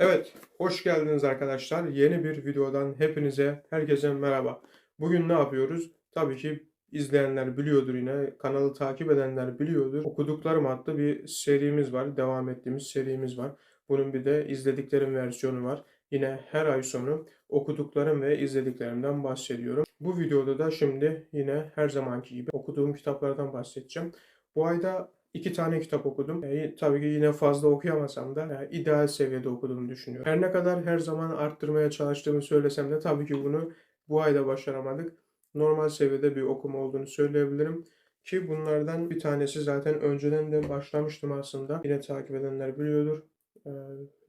Evet, hoş geldiniz arkadaşlar. Yeni bir videodan hepinize, herkese merhaba. Bugün ne yapıyoruz? Tabii ki izleyenler biliyordur yine, kanalı takip edenler biliyordur. Okuduklarım adlı bir serimiz var, devam ettiğimiz serimiz var. Bunun bir de izlediklerim versiyonu var. Yine her ay sonu okuduklarım ve izlediklerimden bahsediyorum. Bu videoda da şimdi yine her zamanki gibi okuduğum kitaplardan bahsedeceğim. Bu ayda iki tane kitap okudum. E, tabii ki yine fazla okuyamasam da e, ideal seviyede okuduğumu düşünüyorum. Her ne kadar her zaman arttırmaya çalıştığımı söylesem de tabii ki bunu bu ayda başaramadık. Normal seviyede bir okuma olduğunu söyleyebilirim. Ki bunlardan bir tanesi zaten önceden de başlamıştım aslında. Yine takip edenler biliyordur. E,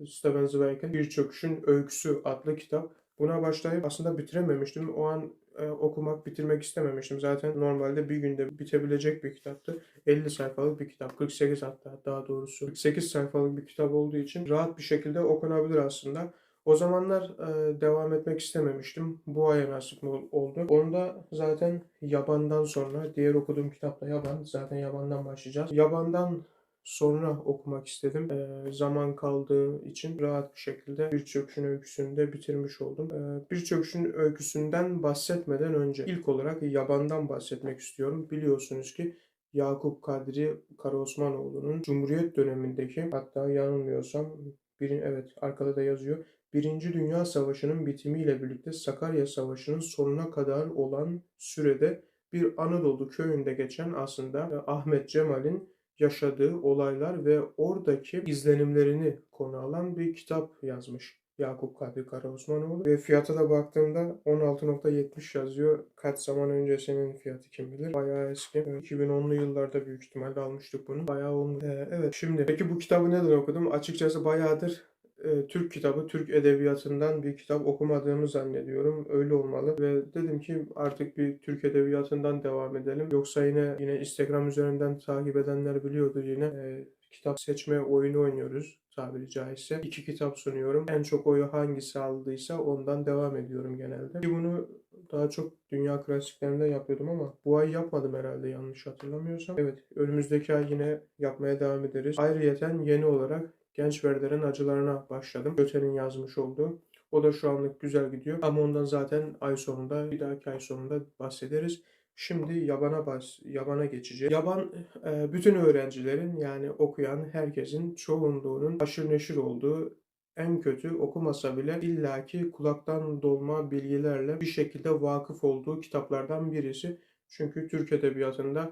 Steven Zweig'in Bir Çöküşün Öyküsü adlı kitap. Buna başlayıp aslında bitirememiştim. O an e, okumak, bitirmek istememiştim. Zaten normalde bir günde bitebilecek bir kitaptı. 50 sayfalık bir kitap. 48 hatta daha doğrusu. 48 sayfalık bir kitap olduğu için rahat bir şekilde okunabilir aslında. O zamanlar e, devam etmek istememiştim. Bu aya nasip ol- oldu. Onu da zaten Yaban'dan sonra, diğer okuduğum kitap da Yaban. Zaten Yaban'dan başlayacağız. Yaban'dan sonra okumak istedim. E, zaman kaldığı için rahat bir şekilde bir çöküşün öyküsünü de bitirmiş oldum. E, bir çöküşün öyküsünden bahsetmeden önce ilk olarak Yaban'dan bahsetmek istiyorum. Biliyorsunuz ki Yakup Kadri Karaosmanoğlu'nun Cumhuriyet dönemindeki hatta yanılmıyorsam birin evet arkada da yazıyor. Birinci Dünya Savaşı'nın bitimiyle birlikte Sakarya Savaşı'nın sonuna kadar olan sürede bir Anadolu köyünde geçen aslında e, Ahmet Cemal'in yaşadığı olaylar ve oradaki izlenimlerini konu alan bir kitap yazmış. Yakup Kadri Karaosmanoğlu ve fiyata da baktığımda 16.70 yazıyor. Kaç zaman öncesinin fiyatı kim bilir. Bayağı eski. Ee, 2010'lu yıllarda büyük ihtimalle almıştık bunu. Bayağı olmuş. Ee, evet şimdi peki bu kitabı neden okudum? Açıkçası bayağıdır e, Türk kitabı, Türk edebiyatından bir kitap okumadığımı zannediyorum. Öyle olmalı ve dedim ki artık bir Türk edebiyatından devam edelim. Yoksa yine yine Instagram üzerinden takip edenler biliyordur yine e, kitap seçme oyunu oynuyoruz tabiri caizse. İki kitap sunuyorum. En çok oyu hangisi aldıysa ondan devam ediyorum genelde. Ki bunu daha çok dünya klasiklerinde yapıyordum ama bu ay yapmadım herhalde yanlış hatırlamıyorsam. Evet önümüzdeki ay yine yapmaya devam ederiz. Ayrıyeten yeni olarak Genç Verder'in acılarına başladım. Göte'nin yazmış olduğu. O da şu anlık güzel gidiyor. Ama ondan zaten ay sonunda, bir dahaki ay sonunda bahsederiz. Şimdi yabana bas, yabana geçeceğiz. Yaban e, bütün öğrencilerin yani okuyan herkesin çoğunluğunun aşırı neşir olduğu en kötü okumasa bile illaki kulaktan dolma bilgilerle bir şekilde vakıf olduğu kitaplardan birisi. Çünkü Türk Edebiyatı'nda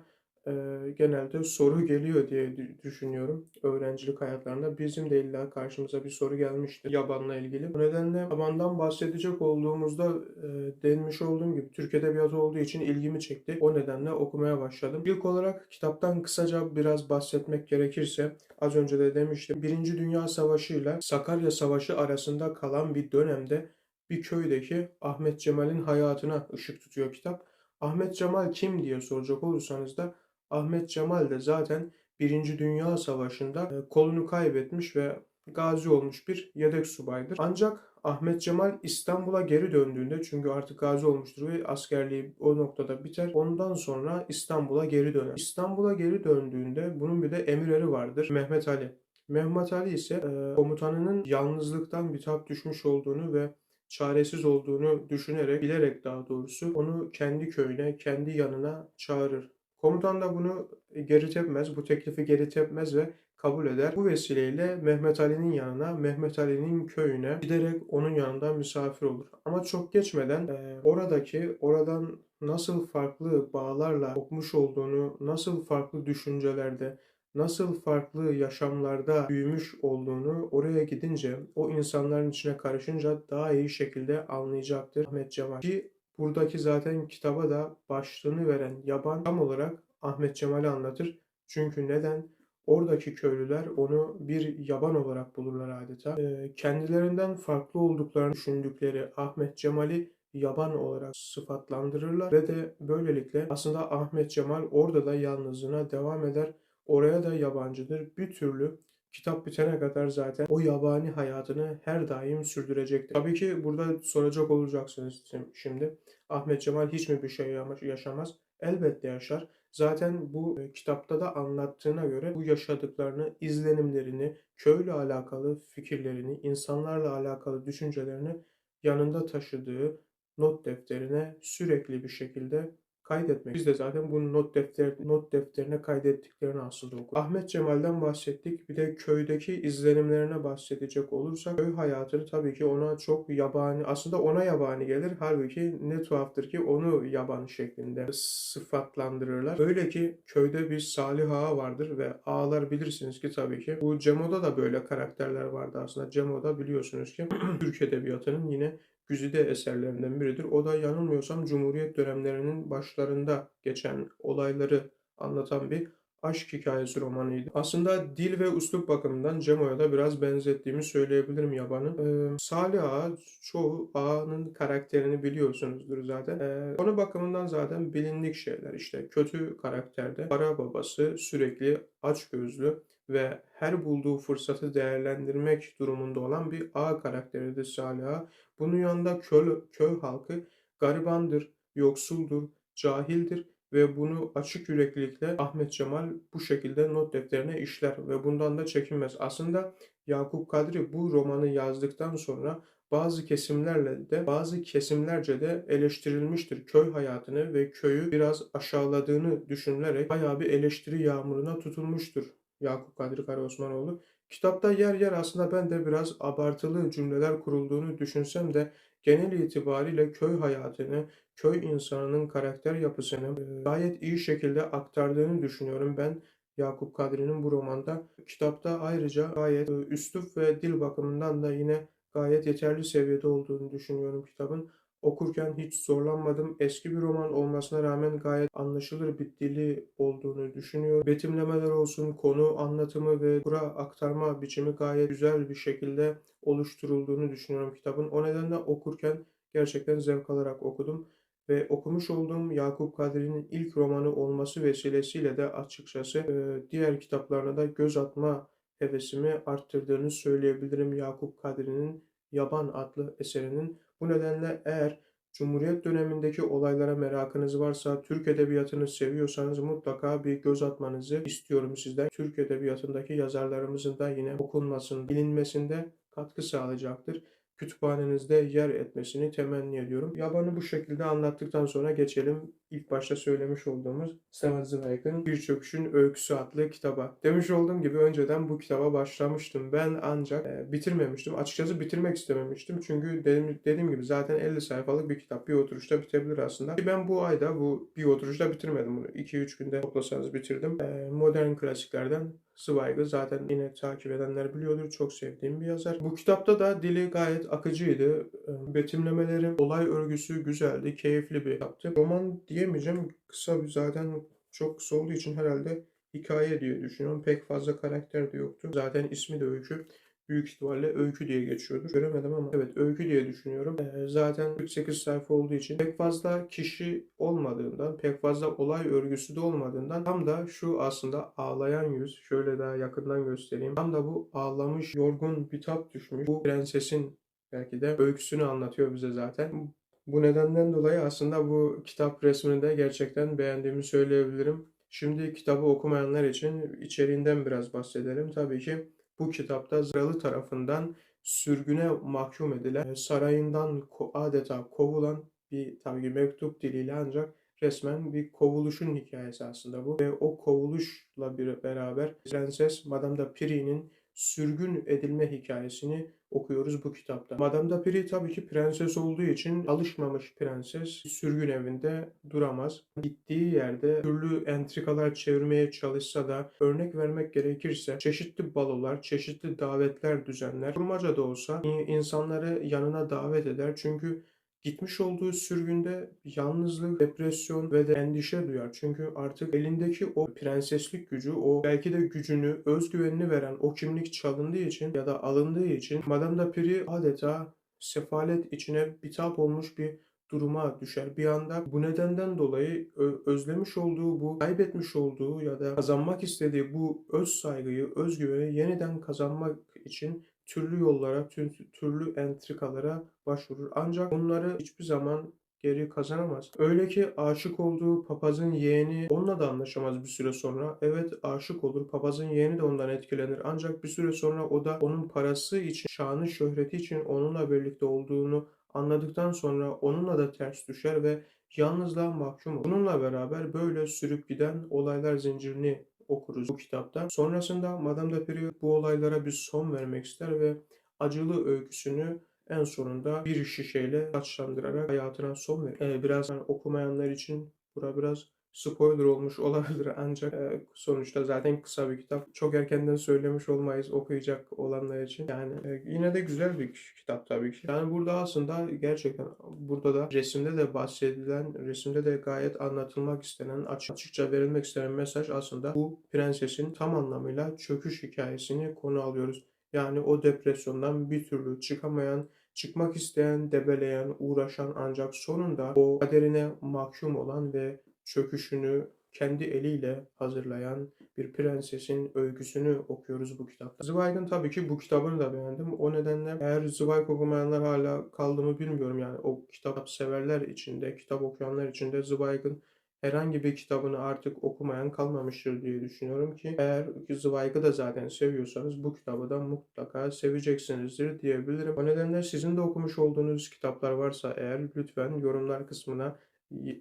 e, genelde soru geliyor diye dü- düşünüyorum öğrencilik hayatlarında. Bizim de illa karşımıza bir soru gelmiştir yabanla ilgili. Bu nedenle yabandan bahsedecek olduğumuzda e, denmiş olduğum gibi Türk Edebiyatı olduğu için ilgimi çekti. O nedenle okumaya başladım. İlk olarak kitaptan kısaca biraz bahsetmek gerekirse az önce de demiştim. Birinci Dünya Savaşı ile Sakarya Savaşı arasında kalan bir dönemde bir köydeki Ahmet Cemal'in hayatına ışık tutuyor kitap. Ahmet Cemal kim diye soracak olursanız da Ahmet Cemal de zaten Birinci Dünya Savaşı'nda e, kolunu kaybetmiş ve gazi olmuş bir yedek subaydır. Ancak Ahmet Cemal İstanbul'a geri döndüğünde çünkü artık gazi olmuştur ve askerliği o noktada biter. Ondan sonra İstanbul'a geri döner. İstanbul'a geri döndüğünde bunun bir de emir eri vardır. Mehmet Ali. Mehmet Ali ise e, komutanının yalnızlıktan bitap düşmüş olduğunu ve çaresiz olduğunu düşünerek, bilerek daha doğrusu onu kendi köyüne, kendi yanına çağırır. Komutan da bunu geri tepmez, bu teklifi geri tepmez ve kabul eder. Bu vesileyle Mehmet Ali'nin yanına, Mehmet Ali'nin köyüne giderek onun yanında misafir olur. Ama çok geçmeden e, oradaki, oradan nasıl farklı bağlarla kopmuş olduğunu, nasıl farklı düşüncelerde, nasıl farklı yaşamlarda büyümüş olduğunu oraya gidince, o insanların içine karışınca daha iyi şekilde anlayacaktır Ahmet Cemal. Ki buradaki zaten kitaba da başlığını veren yaban tam olarak Ahmet Cemal'i anlatır. Çünkü neden? Oradaki köylüler onu bir yaban olarak bulurlar adeta. Ee, kendilerinden farklı olduklarını düşündükleri Ahmet Cemal'i yaban olarak sıfatlandırırlar ve de böylelikle aslında Ahmet Cemal orada da yalnızlığına devam eder. Oraya da yabancıdır. Bir türlü kitap bitene kadar zaten o yabani hayatını her daim sürdürecektir. Tabii ki burada soracak olacaksınız şimdi. Ahmet Cemal hiç mi bir şey yaşamaz? Elbette yaşar. Zaten bu e, kitapta da anlattığına göre bu yaşadıklarını, izlenimlerini, köyle alakalı fikirlerini, insanlarla alakalı düşüncelerini yanında taşıdığı not defterine sürekli bir şekilde kaydetmek. Biz de zaten bunu not defter not defterine kaydettiklerini aslında okuduk. Ahmet Cemal'den bahsettik. Bir de köydeki izlenimlerine bahsedecek olursak köy hayatını tabii ki ona çok yabani aslında ona yabani gelir. Halbuki ne tuhaftır ki onu yaban şeklinde sıfatlandırırlar. Öyle ki köyde bir Salih Ağa vardır ve ağalar bilirsiniz ki tabii ki bu Cemo'da da böyle karakterler vardı aslında. Cemo'da biliyorsunuz ki Türk Edebiyatı'nın yine güzide eserlerinden biridir. O da yanılmıyorsam Cumhuriyet dönemlerinin başlarında geçen olayları anlatan bir aşk hikayesi romanıydı. Aslında dil ve üslup bakımından Cemo'ya da biraz benzettiğimi söyleyebilirim yabanın. Ee, Salih Ağa çoğu ağanın karakterini biliyorsunuzdur zaten. Ee, konu bakımından zaten bilindik şeyler işte kötü karakterde para babası sürekli açgözlü ve her bulduğu fırsatı değerlendirmek durumunda olan bir ağa karakteridir Salih Ağa. Bunun yanında köy, köy halkı garibandır, yoksuldur, cahildir ve bunu açık yüreklilikle Ahmet Cemal bu şekilde not defterine işler ve bundan da çekinmez. Aslında Yakup Kadri bu romanı yazdıktan sonra bazı kesimlerle de bazı kesimlerce de eleştirilmiştir. Köy hayatını ve köyü biraz aşağıladığını düşünülerek bayağı bir eleştiri yağmuruna tutulmuştur Yakup Kadri Karaosmanoğlu. Kitapta yer yer aslında ben de biraz abartılı cümleler kurulduğunu düşünsem de genel itibariyle köy hayatını, köy insanının karakter yapısını e, gayet iyi şekilde aktardığını düşünüyorum ben Yakup Kadri'nin bu romanda. Kitapta ayrıca gayet e, üslup ve dil bakımından da yine gayet yeterli seviyede olduğunu düşünüyorum kitabın. Okurken hiç zorlanmadım. Eski bir roman olmasına rağmen gayet anlaşılır bir dili olduğunu düşünüyorum. Betimlemeler olsun, konu anlatımı ve kura aktarma biçimi gayet güzel bir şekilde oluşturulduğunu düşünüyorum kitabın. O nedenle okurken gerçekten zevk alarak okudum. Ve okumuş olduğum Yakup Kadri'nin ilk romanı olması vesilesiyle de açıkçası e, diğer kitaplarına da göz atma hevesimi arttırdığını söyleyebilirim Yakup Kadri'nin Yaban adlı eserinin. Bu nedenle eğer Cumhuriyet dönemindeki olaylara merakınız varsa, Türk Edebiyatı'nı seviyorsanız mutlaka bir göz atmanızı istiyorum sizden. Türk Edebiyatı'ndaki yazarlarımızın da yine okunmasında, bilinmesinde katkı sağlayacaktır. Kütüphanenizde yer etmesini temenni ediyorum. Yabanı bu şekilde anlattıktan sonra geçelim ilk başta söylemiş olduğumuz Seven Zweig'ın Bir Çöküşün Öyküsü adlı kitaba. Demiş olduğum gibi önceden bu kitaba başlamıştım. Ben ancak e, bitirmemiştim. Açıkçası bitirmek istememiştim. Çünkü dedim, dediğim gibi zaten 50 sayfalık bir kitap. Bir oturuşta bitebilir aslında. Ben bu ayda bu bir oturuşta bitirmedim bunu. 2-3 günde toplasanız bitirdim. E, modern klasiklerden Zweig'ı zaten yine takip edenler biliyordur. Çok sevdiğim bir yazar. Bu kitapta da dili gayet akıcıydı. E, Betimlemeleri, olay örgüsü güzeldi. Keyifli bir kitaptı. Roman diyemeyeceğim. Kısa bir zaten çok kısa olduğu için herhalde hikaye diye düşünüyorum. Pek fazla karakter de yoktu. Zaten ismi de Öykü. Büyük ihtimalle Öykü diye geçiyordur. Göremedim ama evet Öykü diye düşünüyorum. Ee, zaten 48 sayfa olduğu için pek fazla kişi olmadığından, pek fazla olay örgüsü de olmadığından tam da şu aslında ağlayan yüz, şöyle daha yakından göstereyim. Tam da bu ağlamış, yorgun, bitap düşmüş. Bu prensesin belki de öyküsünü anlatıyor bize zaten. Bu nedenden dolayı aslında bu kitap resmini de gerçekten beğendiğimi söyleyebilirim. Şimdi kitabı okumayanlar için içeriğinden biraz bahsedelim. Tabii ki bu kitapta Zaralı tarafından sürgüne mahkum edilen, sarayından adeta kovulan bir tabii ki mektup diliyle ancak resmen bir kovuluşun hikayesi aslında bu. Ve o kovuluşla bir beraber Prenses Madame de Piri'nin sürgün edilme hikayesini okuyoruz bu kitapta. Madame de tabii ki prenses olduğu için alışmamış prenses sürgün evinde duramaz. Gittiği yerde türlü entrikalar çevirmeye çalışsa da örnek vermek gerekirse çeşitli balolar, çeşitli davetler düzenler. Kurmaca da olsa insanları yanına davet eder. Çünkü Gitmiş olduğu sürgünde yalnızlık, depresyon ve de endişe duyar. Çünkü artık elindeki o prenseslik gücü, o belki de gücünü, özgüvenini veren o kimlik çalındığı için ya da alındığı için Madame de Piri adeta sefalet içine bitap olmuş bir duruma düşer. Bir anda bu nedenden dolayı özlemiş olduğu bu, kaybetmiş olduğu ya da kazanmak istediği bu öz saygıyı, özgüveni yeniden kazanmak için türlü yollara, türlü entrikalara başvurur. Ancak bunları hiçbir zaman geri kazanamaz. Öyle ki aşık olduğu papazın yeğeni onunla da anlaşamaz bir süre sonra. Evet aşık olur. Papazın yeğeni de ondan etkilenir. Ancak bir süre sonra o da onun parası için, şanı şöhreti için onunla birlikte olduğunu anladıktan sonra onunla da ters düşer ve yalnızlığa mahkum olur. Bununla beraber böyle sürüp giden olaylar zincirini okuruz bu kitapta. Sonrasında Madame de Period bu olaylara bir son vermek ister ve acılı öyküsünü en sonunda bir şişeyle taçlandırarak hayatına son verir. Ee, biraz yani okumayanlar için bura biraz spoiler olmuş olabilir ancak e, sonuçta zaten kısa bir kitap. Çok erkenden söylemiş olmayız okuyacak olanlar için. Yani e, yine de güzel bir kitap tabii ki. Yani burada aslında gerçekten burada da resimde de bahsedilen, resimde de gayet anlatılmak istenen, açık- açıkça verilmek istenen mesaj aslında bu prensesin tam anlamıyla çöküş hikayesini konu alıyoruz. Yani o depresyondan bir türlü çıkamayan, çıkmak isteyen, debeleyen, uğraşan ancak sonunda o kaderine mahkum olan ve çöküşünü kendi eliyle hazırlayan bir prensesin öyküsünü okuyoruz bu kitapta. Zweig'ın tabii ki bu kitabını da beğendim. O nedenle eğer Zweig okumayanlar hala kaldı mı bilmiyorum yani o kitap severler içinde, kitap okuyanlar içinde Zweig'ın herhangi bir kitabını artık okumayan kalmamıştır diye düşünüyorum ki eğer Zweig'ı da zaten seviyorsanız bu kitabı da mutlaka seveceksinizdir diyebilirim. O nedenle sizin de okumuş olduğunuz kitaplar varsa eğer lütfen yorumlar kısmına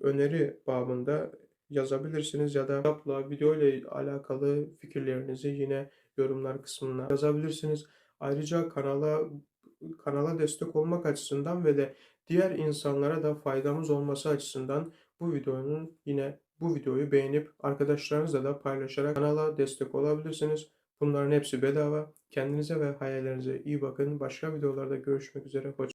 öneri babında yazabilirsiniz ya da kitapla, video ile alakalı fikirlerinizi yine yorumlar kısmına yazabilirsiniz. Ayrıca kanala kanala destek olmak açısından ve de diğer insanlara da faydamız olması açısından bu videonun yine bu videoyu beğenip arkadaşlarınızla da paylaşarak kanala destek olabilirsiniz. Bunların hepsi bedava. Kendinize ve hayallerinize iyi bakın. Başka videolarda görüşmek üzere. Hoşça